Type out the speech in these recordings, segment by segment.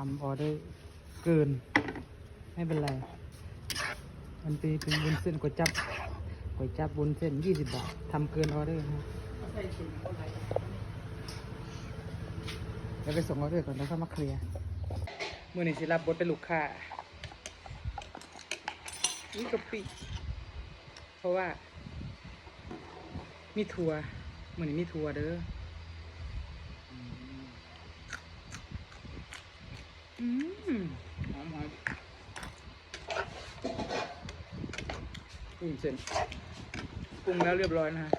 ทำออเดอร์เกิน ไม่เป็นไร มันเป็นเป็นบุญเส้นก๋วยจับก๋วยจับบุญเส้นยี่สิบบาททำเกินออเดอร์ครับเดี๋ยวไปส่งออเดอร์ก่อนแล้วก็มาเคลียร์มื่อนี้สิรับบทเป็นลูกค้านี่กะปิเพราะว่า มีทัวร์มื่อนี้มีทัวร์เด้อ อืมหอมหอมปรุงเสร็จปรุงแล้วเรียบร้อยนะฮะ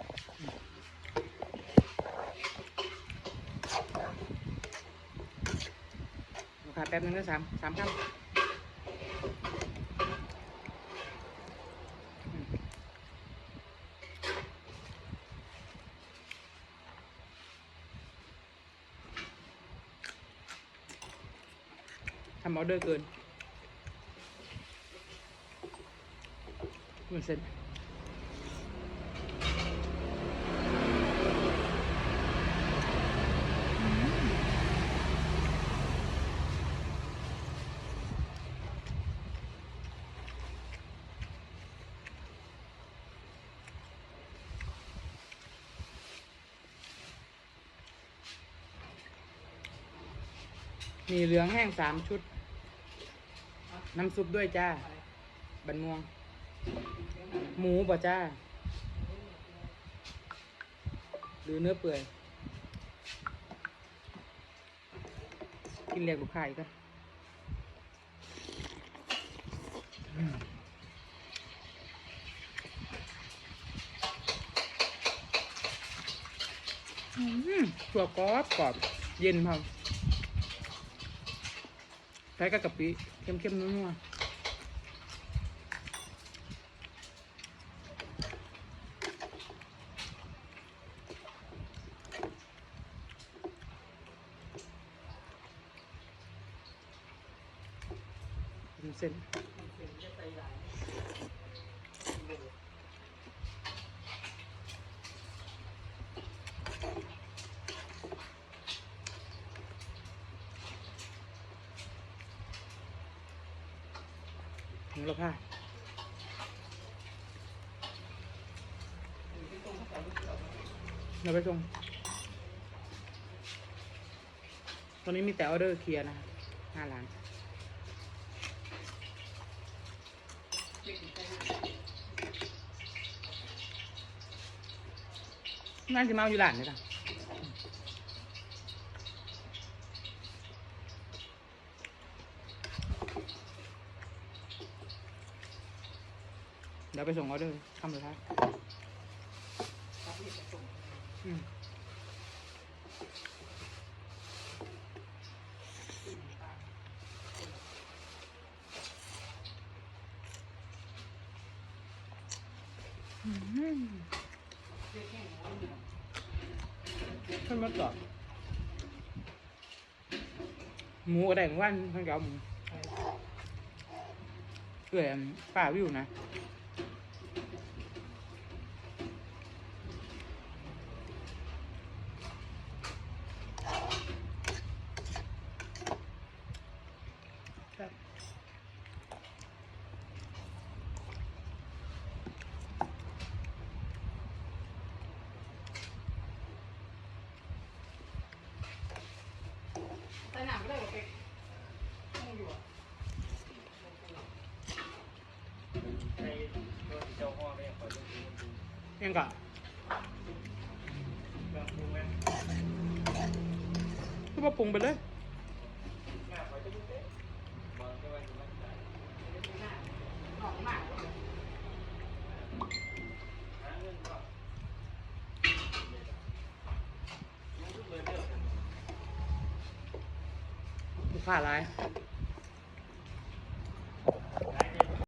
ราคาแป๊บนึงก็สามสามคำ ทำออเดอร์เกินเหมือนเสร็จ มีเหลืองแห้งสามชุด น้ำซุปด้วยจ้า บันม่วง หมูบ่จ้า หรือเนื้อเปื่อย กินเรียกลูกค้าอีกก็ถั่วกรอบกรอบ เย็นพอ ใช้กับกะปิเข้มๆนัวๆวุ้นเส้น ถึงแล้วค่ะเราไปส่งตอนนี้มีแต่ออเดอร์เคลียร์นะหน้าร้านน่าจะมาอยู่ร้านนี่ล่ะ ดี๋ยวไปส่งออเดอร์ทำเลยครับอืมอืมขึ้นมาก่อหมูอะไรของวันทั้งเก่าหมูเกลือป้าวิวนะ ส่หนังก็ได้หรอเป็กต้องอยู่อะในรถเจ้าพ่อไม่ขอดูดูดูยังก่อนเครื่องปรุงไหมก็มาปรุงไปเลยแม่ขอจะดูเด้บอกจะว่าอยู่บ้านไหนหาเงินก็ ฟ้าร้าย